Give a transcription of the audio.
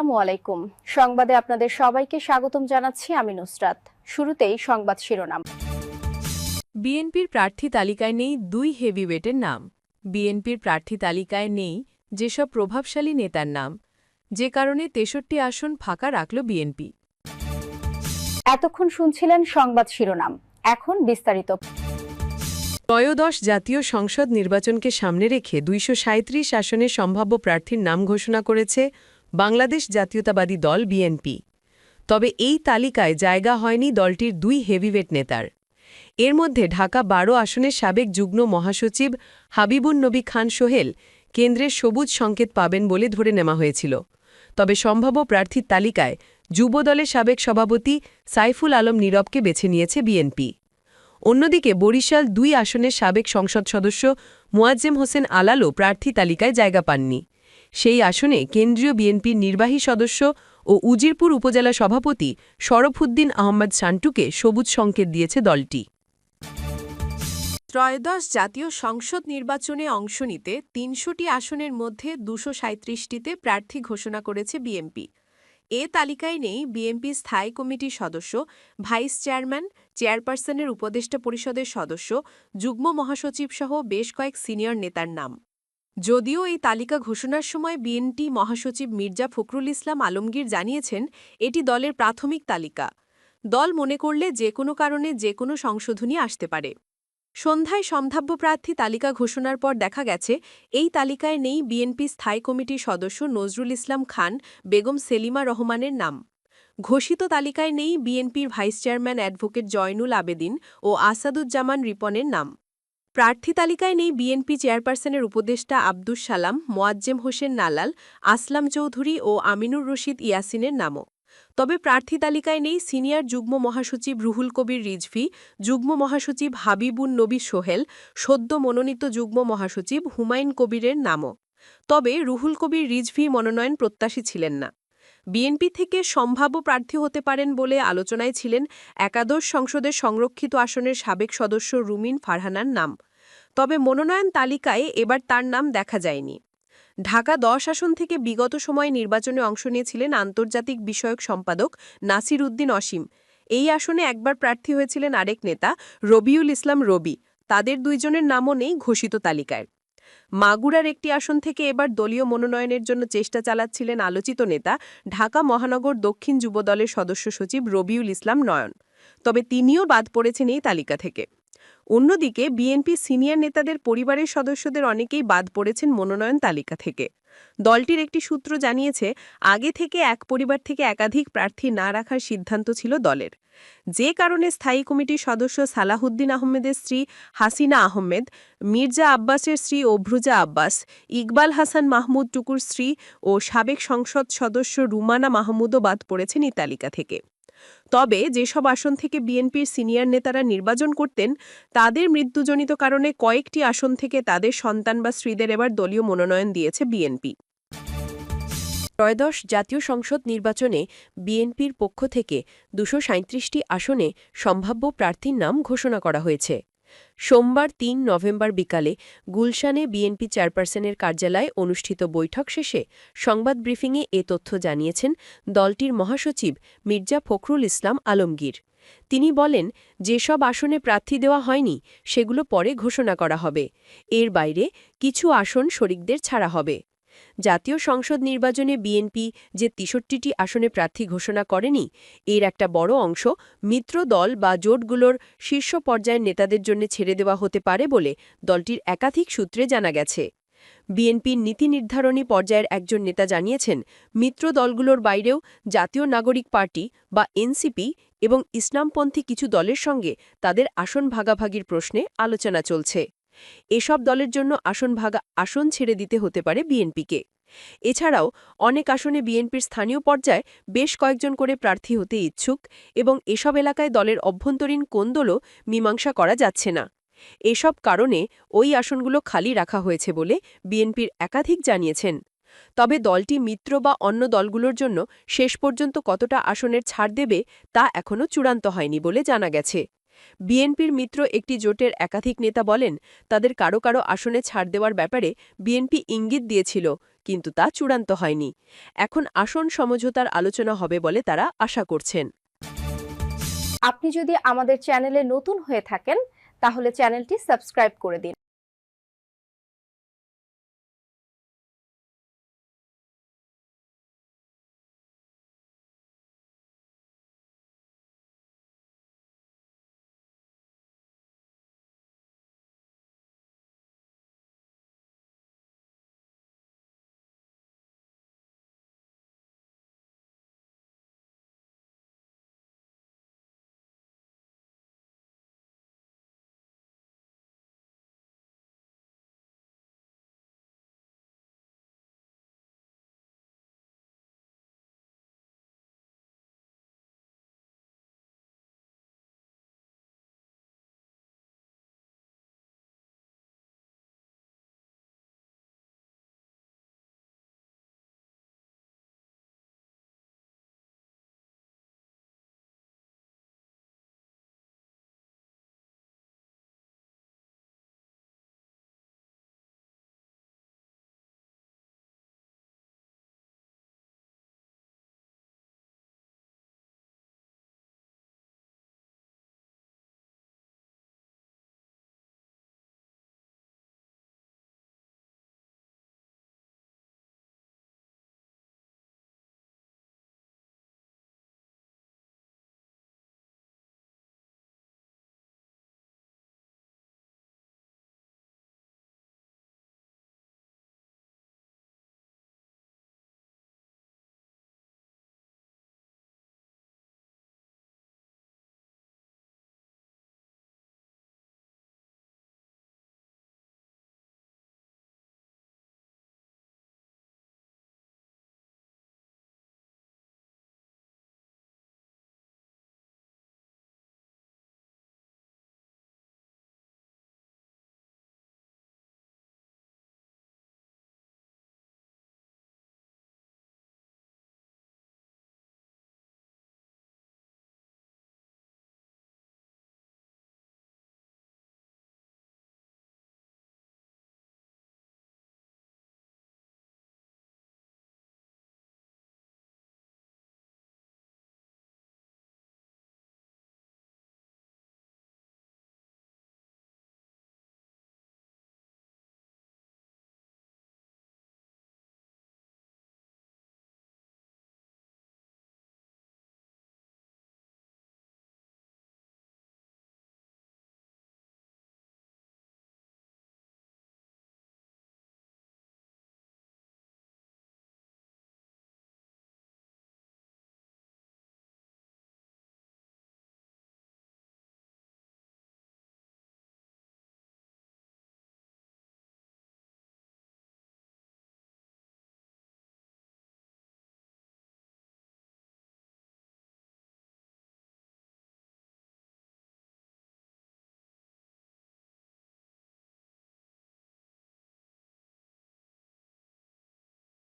আসসালামু আলাইকুম। সংবাদে আপনাদের সবাইকে স্বাগতম জানাচ্ছি আমি নুসরাত। শুরুতেই সংবাদ শিরোনাম। বিএনপির প্রার্থী তালিকায় নেই দুই হেভিওয়েটের নাম। বিএনপির প্রার্থী তালিকায় নেই যেসব প্রভাবশালী নেতার নাম। যে কারণে তেষট্টি আসন ফাঁকা রাখল বিএনপি। এতক্ষণ শুনছিলেন সংবাদ শিরোনাম। এখন বিস্তারিত। ত্রয়োদশ জাতীয় সংসদ নির্বাচনকে সামনে রেখে দুইশো আসনের সম্ভাব্য প্রার্থীর নাম ঘোষণা করেছে বাংলাদেশ জাতীয়তাবাদী দল বিএনপি। তবে এই তালিকায় জায়গা হয়নি দলটির দুই হেভিওয়েট নেতার। এর মধ্যে ঢাকা বারো আসনের সাবেক যুগ্ম মহাসচিব হাবিবুন নবী খান সোহেল কেন্দ্রের সবুজ সংকেত পাবেন বলে ধরে নেওয়া হয়েছিল। তবে সম্ভাব্য প্রার্থীর তালিকায় যুবদলের সাবেক সভাপতি সাইফুল আলম নীরবকে বেছে নিয়েছে বিএনপি। অন্যদিকে বরিশাল দুই আসনের সাবেক সংসদ সদস্য মুয়াজ্জেম হোসেন আলালও প্রার্থী তালিকায় জায়গা পাননি। সেই আসনে কেন্দ্রীয় বিএনপির নির্বাহী সদস্য ও উজিরপুর উপজেলা সভাপতি শরফুদ্দিন আহমদ সান্টুকে সবুজ সংকেত দিয়েছে দলটি। ত্রয়োদশ জাতীয় সংসদ নির্বাচনে অংশ নিতে তিনশোটি আসনের মধ্যে দুশো সাঁত্রিশটিতে প্রার্থী ঘোষণা করেছে বিএনপি। এ তালিকায় নেই বিএনপি স্থায়ী কমিটির সদস্য, ভাইস চেয়ারম্যান, চেয়ারপারসনের উপদেষ্টা পরিষদের সদস্য, যুগ্ম মহাসচিব সহ বেশ কয়েক সিনিয়র নেতার নাম। যদিও এই তালিকা ঘোষণার সময় বিএনপি মহাসচিব মির্জা ফখরুল ইসলাম আলমগীর জানিয়েছেন, এটি দলের প্রাথমিক তালিকা। দল মনে করলে যে কোনো কারণে যে কোনো সংশোধনী আসতে পারে। সন্ধ্যায় সম্ভাব্য প্রার্থী তালিকা ঘোষণার পর দেখা গেছে, এই তালিকায় নেই বিএনপি স্থায়ী কমিটির সদস্য নজরুল ইসলাম খান, বেগম সেলিমা রহমানের নাম। ঘোষিত তালিকায় নেই বিএনপির vice chairman advocate Zainul Abedin ও আসাদুজ্জামান রিপনের নাম। প্রার্থী তালিকায় নেই বিএনপি চেয়ারপারসনের উপদেষ্টা আব্দুস সালাম, মোয়াজ্জেম হোসেন নালাল, আসলাম চৌধুরী ও আমিনুর রশিদ ইয়াসিনের নামও। তবে প্রার্থী তালিকায় নেই সিনিয়র যুগ্ম মহাসচিব রুহুল কবির রিজভি, যুগ্ম মহাসচিব হাবিবুন নবী সোহেল, সদ্য মনোনীত যুগ্ম মহাসচিব হুমায়ুন কবিরের নামও। তবে রুহুল কবির রিজভি মনোনয়ন প্রত্যাশী ছিলেন না। বিএনপি থেকে সম্ভাব্য প্রার্থী হতে পারেন বলে আলোচনায় ছিলেন একাদশ সংসদের সংরক্ষিত আসনের সাবেক সদস্য রুমিন ফারহানার নাম। তবে মনোনয়ন তালিকায় এবার তার নাম দেখা যায়নি। ঢাকা দশ আসন থেকে বিগত সময়ে নির্বাচনে অংশ নিয়েছিলেন আন্তর্জাতিক বিষয়ক সম্পাদক নাসির উদ্দিন অসীম। এই আসনে একবার প্রার্থী হয়েছিলেন আরেক নেতা, রবিউল ইসলাম রবি। তাদের দুইজনের নামও নেই ঘোষিত তালিকায়। মাগুরার একটি আসন থেকে এবার দলীয় মনোনয়নের জন্য চেষ্টা চালাচ্ছিলেন আলোচিত নেতা, ঢাকা মহানগর দক্ষিণ যুবদলের সদস্য সচিব রবিউল ইসলাম নয়ন। তবে তিনিও বাদ পড়েছেন এই তালিকা থেকে। অন্যদিকে, বিএনপি সিনিয়র নেতাদের পরিবারের সদস্যদের অনেকেই বাদ পড়েছেন মনোনয়ন তালিকা থেকে। দলটির একটি সূত্র জানিয়েছে, আগে থেকে এক পরিবার থেকে একাধিক প্রার্থী না রাখার সিদ্ধান্ত ছিল দলের। যে কারণে স্থায়ী কমিটির সদস্য সালাহুদ্দিন আহমেদের স্ত্রী হাসিনা আহমেদ, মির্জা আব্বাসের স্ত্রী অভ্রুজা আব্বাস, ইকবাল হাসান মাহমুদ টুকুর স্ত্রী ও সাবেক সংসদ সদস্য রুমানা মাহমুদও বাদ পড়েছেন এই তালিকা থেকে। তবে যেসব আসন থেকে বিএনপির সিনিয়র নেতারা নির্বাচন করতেন, তাদের মৃত্যুজনিত কারণে কয়েকটি আসন থেকে তাদের সন্তান বা স্ত্রীদের এবার দলীয় মনোনয়ন দিয়েছে বিএনপি। ত্রয়োদশ জাতীয় সংসদ নির্বাচনে বিএনপির পক্ষ থেকে দুশো আসনে সম্ভাব্য প্রার্থীর নাম ঘোষণা করা হয়েছে। সোমবার তিন নভেম্বর বিকালে গুলশানে বিএনপি চেয়ারপারসনের কার্যালয়ে অনুষ্ঠিত বৈঠক শেষে সংবাদ ব্রিফিংয়ে এ তথ্য জানিয়েছেন দলটির মহাসচিব মির্জা ফখরুল ইসলাম আলমগীর। তিনি বলেন, যেসব আসনে প্রার্থী দেওয়া হয়নি, সেগুলো পরে ঘোষণা করা হবে। এর বাইরে কিছু আসন শরিকদের ছাড়া হবে। জাতীয় সংসদ নির্বাচনে বিএনপি যে তিষট্টিটি আসনে প্রার্থী ঘোষণা করেনি, এর একটা বড় অংশ মিত্র দল বা জোটগুলোর শীর্ষ পর্যায়ের নেতাদের জন্য ছেড়ে দেওয়া হতে পারে বলে দলটির একাধিক সূত্রে জানা গেছে। বিএনপির নীতি নির্ধারণী পর্যায়ের একজন নেতা জানিয়েছেন, মিত্র দলগুলোর বাইরেও জাতীয় নাগরিক পার্টি বা এনসিপি এবং ইসলামপন্থী কিছু দলের সঙ্গে তাদের আসন ভাগাভাগির প্রশ্নে আলোচনা চলছে। এসব দলের জন্য আসন ভাগা আসন ছেড়ে দিতে হতে পারে বিএনপিকে। এছাড়াও, অনেক আসনে বিএনপির স্থানীয় পর্যায়ে বেশ কয়েকজন করে প্রার্থী হতে ইচ্ছুক এবং এসব এলাকায় দলের অভ্যন্তরীণ কোন্দলও মীমাংসা করা যাচ্ছে না। এসব কারণে ওই আসনগুলো খালি রাখা হয়েছে বলে বিএনপির একাধিক জানিয়েছেন। তবে দলটি মিত্র বা অন্য দলগুলোর জন্য শেষ পর্যন্ত কতটা আসনের ছাড় দেবে তা এখনও চূড়ান্ত হয়নি বলে জানা গেছে। বিএনপির মিত্র একটি জোটের একাধিক নেতা বলেন, তাদের কারও কারও আসনে ছাড় দেওয়ার ব্যাপারে বিএনপি ইঙ্গিত দিয়েছিল কিন্তু তা চূড়ান্ত হয়নি। এখন আসন সমঝোতার আলোচনা হবে বলে তারা আশা করছেন। আপনি যদি আমাদের চ্যানেলে নতুন হয়ে থাকেন, তাহলে চ্যানেলটি সাবস্ক্রাইব করে দিন।